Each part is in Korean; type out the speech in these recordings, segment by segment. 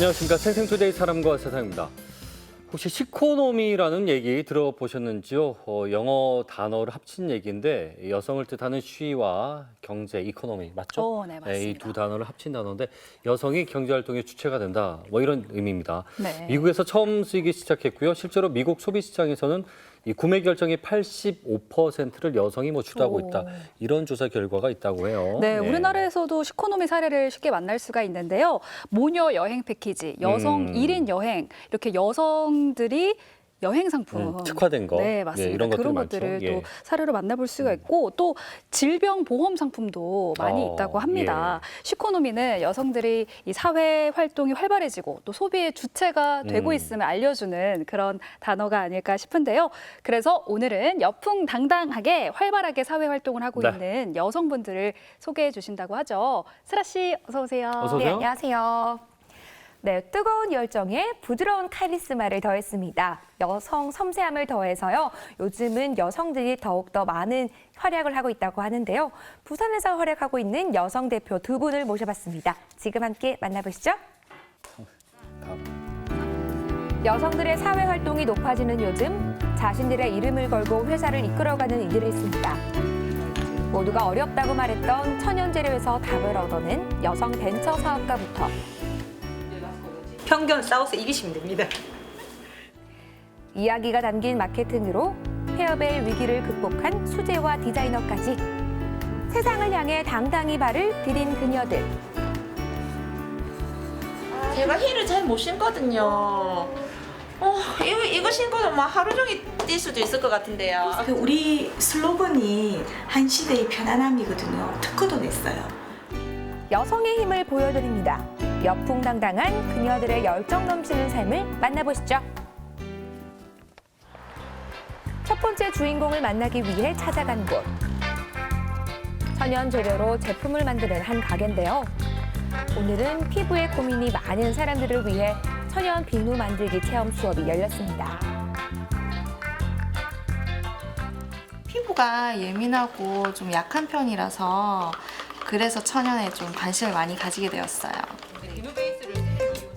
안녕하십니까. 생생투데이 사람과 세상입니다. 혹시 시코노미라는 얘기 들어보셨는지요? 어, 영어 단어를 합친 얘기인데 여성을 뜻하는 쉬와 경제, 이코노미 맞죠? 어, 네, 맞습니다. 이두 단어를 합친 단어인데 여성이 경제 활동의 주체가 된다. 뭐 이런 의미입니다. 네. 미국에서 처음 쓰이기 시작했고요. 실제로 미국 소비 시장에서는 이 구매 결정의 85%를 여성이 뭐 주도하고 오. 있다. 이런 조사 결과가 있다고 해요. 네, 우리나라에서도 시코노미 사례를 쉽게 만날 수가 있는데요. 모녀 여행 패키지, 여성 음. 일 1인 여행, 이렇게 여성들이 여행 상품 음, 특화된 거. 네, 예, 맞습니다. 이런 것들이 그런. 것들을 예. 또 사례로 만나볼 수가 있고 또 질병 보험 상품도 많이 어, 있다고 합니다. 예. 시코노미는 여성들이 이 사회 활동이 활발해지고 또 소비의 주체가 되고 음. 있음을 알려주는 그런 단어가 아닐까 싶은데요. 그래서 오늘은 여풍당당하게 활발하게 사회 활동을 하고 네. 있는 여성분들을 소개해 주신다고 하죠. 슬아 씨 어서 오세요. 어서 네, 오세요. 안녕하세요. 네, 뜨거운 열정에 부드러운 카리스마를 더했습니다. 여성 섬세함을 더해서요. 요즘은 여성들이 더욱더 많은 활약을 하고 있다고 하는데요. 부산에서 활약하고 있는 여성 대표 두 분을 모셔봤습니다. 지금 함께 만나보시죠. 여성들의 사회 활동이 높아지는 요즘 자신들의 이름을 걸고 회사를 이끌어가는 이들이 있습니다. 모두가 어렵다고 말했던 천연 재료에서 답을 얻어낸 여성 벤처 사업가부터 편견 싸워서 이기시면 됩니다. 이야기가 담긴 마케팅으로 페어벨 위기를 극복한 수제와 디자이너까지 세상을 향해 당당히 발을 들인 그녀들. 제가 힐을 잘 못 신거든요. 어, 이거, 이거 신고도 막 하루 종일 뛸 수도 있을 것 같은데요. 그 우리 슬로건이 한 시대의 편안함이거든요. 특허도 냈어요. 여성의 힘을 보여드립니다. 여풍당당한 그녀들의 열정 넘치는 삶을 만나보시죠. 첫 번째 주인공을 만나기 위해 찾아간 곳. 천연 재료로 제품을 만드는 한 가게인데요. 오늘은 피부에 고민이 많은 사람들을 위해 천연 비누 만들기 체험 수업이 열렸습니다. 피부가 예민하고 좀 약한 편이라서 그래서 천연에 좀 관심을 많이 가지게 되었어요.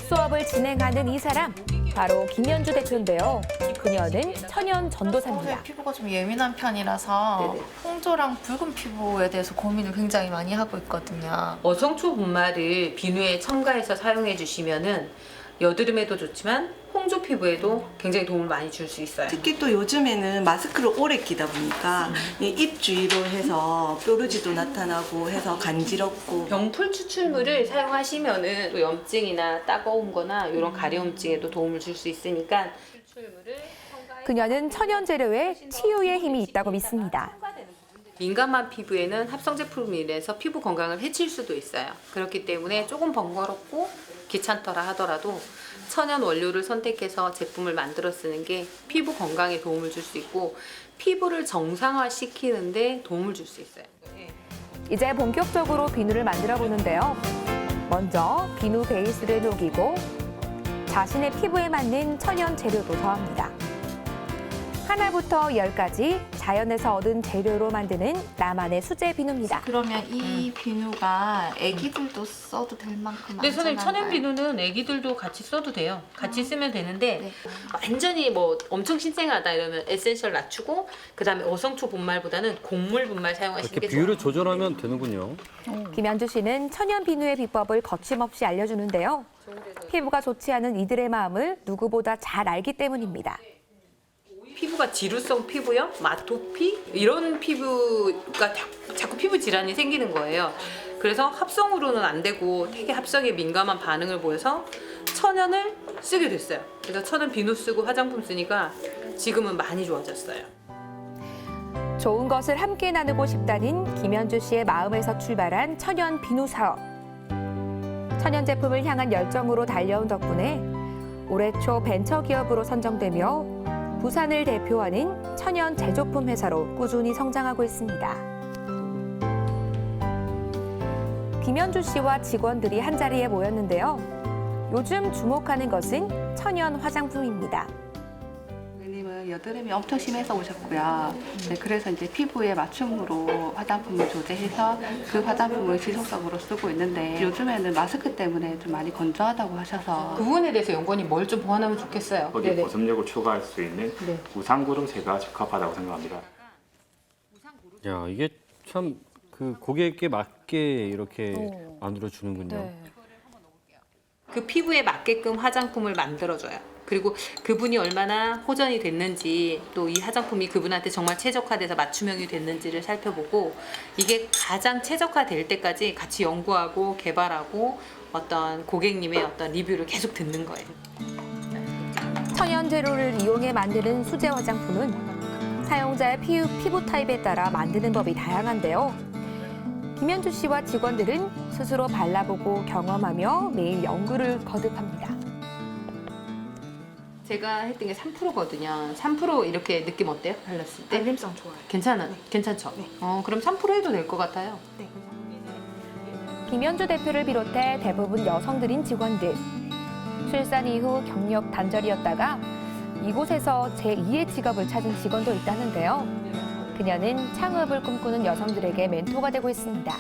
수업을 진행하는 이 사람 바로 김현주 대표인데요. 그녀는 천연 전도사입니다. 피부가 좀 예민한 편이라서 홍조랑 붉은 피부에 대해서 고민을 굉장히 많이 하고 있거든요. 어성초 분말을 비누에 첨가해서 사용해 주시면은 여드름에도 좋지만 홍조 피부에도 굉장히 도움을 많이 줄 수 있어요. 특히 또 요즘에는 마스크를 오래 끼다 보니까 이입 주위로 해서 뾰루지도 나타나고 해서 간지럽고 병풀 추출물을 사용하시면은 또 염증이나 따가운 거나 이런 가려움증에도 도움을 줄 수 있으니까 추출물을 그녀는 천연 재료에 치유의 힘이 있다고 믿습니다. 민감한 피부에는 합성 제품이라서 피부 건강을 해칠 수도 있어요. 그렇기 때문에 조금 번거롭고 귀찮더라 하더라도 천연 원료를 선택해서 제품을 만들어 쓰는 게 피부 건강에 도움을 줄 수 있고 피부를 정상화 시키는데 도움을 줄 수 있어요. 이제 본격적으로 비누를 만들어 보는데요. 먼저 비누 베이스를 녹이고 자신의 피부에 맞는 천연 재료도 더합니다. 하나부터 열까지 자연에서 얻은 재료로 만드는 나만의 수제 비누입니다. 그러면 이 비누가 애기들도 써도 될 만큼 근데 선생님 천연 안전한가요? 비누는 애기들도 같이 써도 돼요. 같이 쓰면 되는데 네. 완전히 뭐 엄청 신생하다 이러면 에센셜 낮추고 그다음에 어성초 분말보다는 곡물 분말 사용하시는 이렇게 게 비율을 좋아요. 조절하면 되는군요. 김현주 씨는 천연 비누의 비법을 거침없이 알려주는데요. 피부가 좋지 않은 이들의 마음을 누구보다 잘 알기 때문입니다. 피부가 지루성 피부염, 마토피 이런 피부가 자- 자꾸 피부 질환이 생기는 거예요. 그래서 합성으로는 안 되고 되게 합성에 민감한 반응을 보여서 천연을 쓰게 됐어요. 그래서 천연 비누 쓰고 화장품 쓰니까 지금은 많이 좋아졌어요. 좋은 것을 함께 나누고 싶다는 김현주 씨의 마음에서 출발한 천연 비누 사업. 천연 제품을 향한 열정으로 달려온 덕분에 올해 초 벤처기업으로 선정되며 부산을 대표하는 천연 제조품 회사로 꾸준히 성장하고 있습니다. 김현주 씨와 직원들이 한자리에 모였는데요. 요즘 주목하는 것은 천연 화장품입니다. 여드름이 엄청 심해서 오셨고요. 네, 그래서 이제 피부에 맞춤으로 화장품을 조제해서 그 화장품을 지속적으로 쓰고 있는데 요즘에는 마스크 때문에 좀 많이 건조하다고 하셔서 그 부분에 대해서 연구원이 뭘 좀 보완하면 좋겠어요. 거기 네네. 보습력을 추가할 수 있는 네. 우상구름제가 적합하다고 생각합니다. 야 이게 참 그 고객에 맞게 이렇게 오. 만들어 주는군요. 네. 그 피부에 맞게끔 화장품을 만들어줘요. 그리고 그분이 얼마나 호전이 됐는지 또 이 화장품이 그분한테 정말 최적화돼서 맞춤형이 됐는지를 살펴보고 이게 가장 최적화될 때까지 같이 연구하고 개발하고 어떤 고객님의 어떤 리뷰를 계속 듣는 거예요. 천연 재료를 이용해 만드는 수제 화장품은 사용자의 피부, 피부 타입에 따라 만드는 법이 다양한데요. 김현주 씨와 직원들은 스스로 발라보고 경험하며 매일 연구를 거듭합니다. 제가 했던 게 3%거든요. 3% 이렇게 느낌 어때요? 발랐을 때? 발림성 좋아요. 괜찮아. 괜찮죠? 어, 그럼 3% 해도 될 것 같아요. 김현주 대표를 비롯해 대부분 여성들인 직원들. 출산 이후 경력 단절이었다가 이곳에서 제2의 직업을 찾은 직원도 있다는데요. 그녀는 창업을 꿈꾸는 여성들에게 멘토가 되고 있습니다.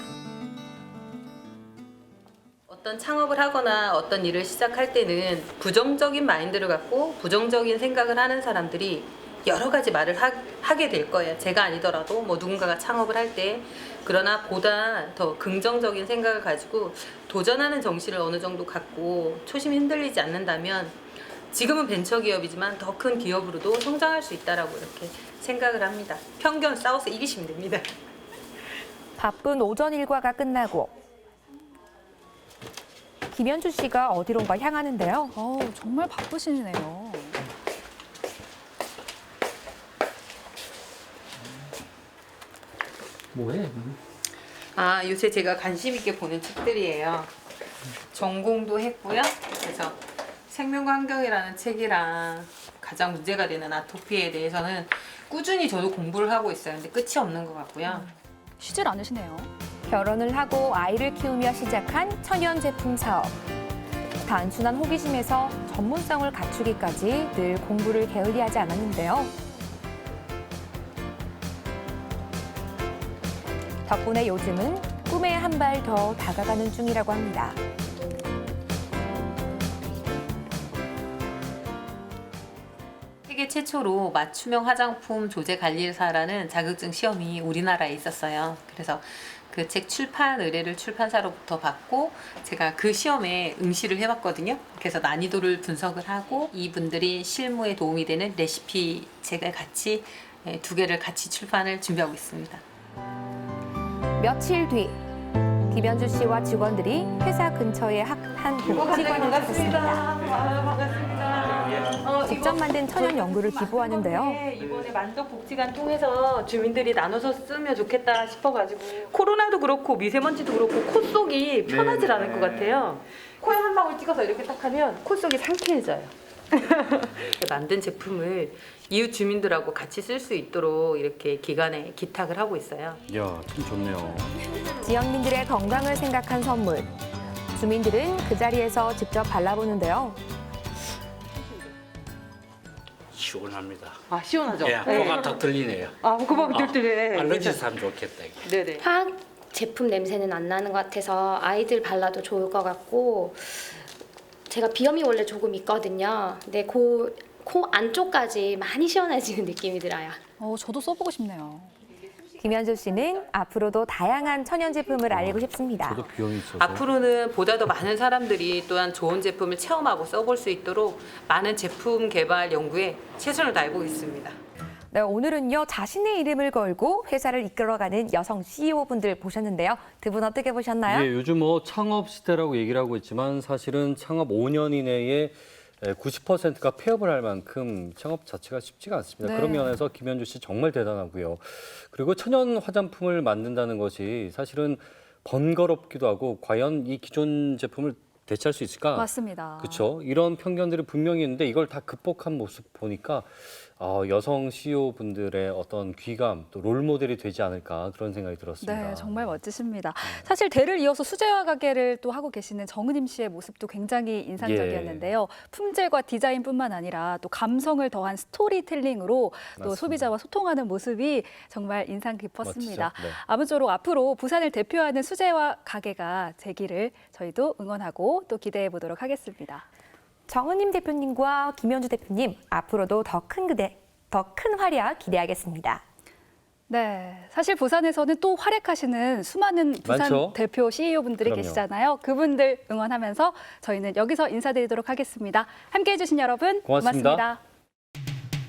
어떤 창업을 하거나 어떤 일을 시작할 때는 부정적인 마인드를 갖고 부정적인 생각을 하는 사람들이 여러 가지 말을 하, 게될 거예요. 제가 아니더라도 뭐 누군가가 창업을 할 때 그러나 보다 더 긍정적인 생각을 가지고 도전하는 정신을 어느 정도 갖고 초심이 흔들리지 않는다면 지금은 벤처 기업이지만 더 큰 기업으로도 성장할 수 있다라고 이렇게 생각을 합니다. 편견 싸워서 이기시면 됩니다. 바쁜 오전 일과가 끝나고 김현주 씨가 어디론가 향하는데요. 어우, 정말 바쁘시네요. 뭐해? 아 요새 제가 관심 있게 보는 책들이에요. 전공도 했고요. 그래서 생명과 환경이라는 책이랑 가장 문제가 되는 아토피에 대해서는 꾸준히 저도 공부를 하고 있어요. 근데 끝이 없는 것 같고요. 쉬질 않으시네요. 결혼을 하고 아이를 키우며 시작한 천연 제품 사업. 단순한 호기심에서 전문성을 갖추기까지 늘 공부를 게을리하지 않았는데요. 덕분에 요즘은 꿈에 한 발 더 다가가는 중이라고 합니다. 최초로 맞춤형 화장품 조제 관리사라는 자격증 시험이 우리나라에 있었어요. 그래서 그 책 출판 의뢰를 출판사로부터 받고 제가 그 시험에 응시를 해봤거든요. 그래서 난이도를 분석을 하고 이분들이 실무에 도움이 되는 레시피 책을 같이 예, 두 개를 같이 출판을 준비하고 있습니다. 며칠 뒤 김현주 씨와 직원들이 회사 근처의 학- 한 복지관을 찾았습니다. 직접 만든 천연 연구를 기부하는데요. 네, 이번에 만덕 복지관 통해서 주민들이 나눠서 쓰면 좋겠다 싶어가지고 코로나도 그렇고 미세먼지도 그렇고 코 속이 편하질 않을 것 같아요. 코에 한 방울 찍어서 이렇게 딱 하면 코 속이 상쾌해져요. 만든 제품을 이웃 주민들하고 같이 쓸 수 있도록 이렇게 기관에 기탁을 하고 있어요. 야, 참 좋네요. 지역민들의 건강을 생각한 선물. 주민들은 그 자리에서 직접 발라보는데요. 시원합니다. 아 시원하죠? 예, 코가 탁 들리네요. 아 그만 들들네. 알러지 사람 좋겠다. 이게. 네네. 화학 제품 냄새는 안 나는 것 같아서 아이들 발라도 좋을 것 같고 제가 비염이 원래 조금 있거든요. 근데 그 코 안쪽까지 많이 시원해지는 느낌이 들어요. 어, 저도 써보고 싶네요. 김현주 씨는 앞으로도 다양한 천연 제품을 알리고 싶습니다. 저도 비염이 있어서. 앞으로는 보다 더 많은 사람들이 또한 좋은 제품을 체험하고 써볼 수 있도록 많은 제품 개발 연구에 최선을 다해보겠습니다. 네, 오늘은요 자신의 이름을 걸고 회사를 이끌어가는 여성 CEO 분들 보셨는데요. 두 분 어떻게 보셨나요? 예, 요즘 뭐 창업 시대라고 얘기를 하고 있지만 사실은 창업 5년 이내에 90%가 폐업을 할 만큼 창업 자체가 쉽지가 않습니다. 네. 그런 면에서 김현주 씨 정말 대단하고요. 그리고 천연 화장품을 만든다는 것이 사실은 번거롭기도 하고 과연 이 기존 제품을 대체할 수 있을까? 맞습니다. 그렇죠. 이런 편견들이 분명히 있는데 이걸 다 극복한 모습 보니까 어, 여성 CEO 분들의 어떤 귀감 또 롤 모델이 되지 않을까 그런 생각이 들었습니다. 네, 정말 멋지십니다. 사실 대를 이어서 수제화 가게를 또 하고 계시는 정은임 씨의 모습도 굉장히 인상적이었는데요. 품질과 디자인뿐만 아니라 또 감성을 더한 스토리텔링으로 또 맞습니다. 소비자와 소통하는 모습이 정말 인상 깊었습니다. 멋지죠? 네. 아무쪼록 앞으로 부산을 대표하는 수제화 가게가 되기를 저희도 응원하고 또 기대해 보도록 하겠습니다. 정은임 대표님과 김현주 대표님 앞으로도 더 큰 그대, 더 큰 활약 기대하겠습니다. 네, 사실 부산에서는 또 활약하시는 수많은 부산 많죠? 대표 CEO 분들이 그럼요. 계시잖아요. 그분들 응원하면서 저희는 여기서 인사드리도록 하겠습니다. 함께해 주신 여러분 고맙습니다. 고맙습니다.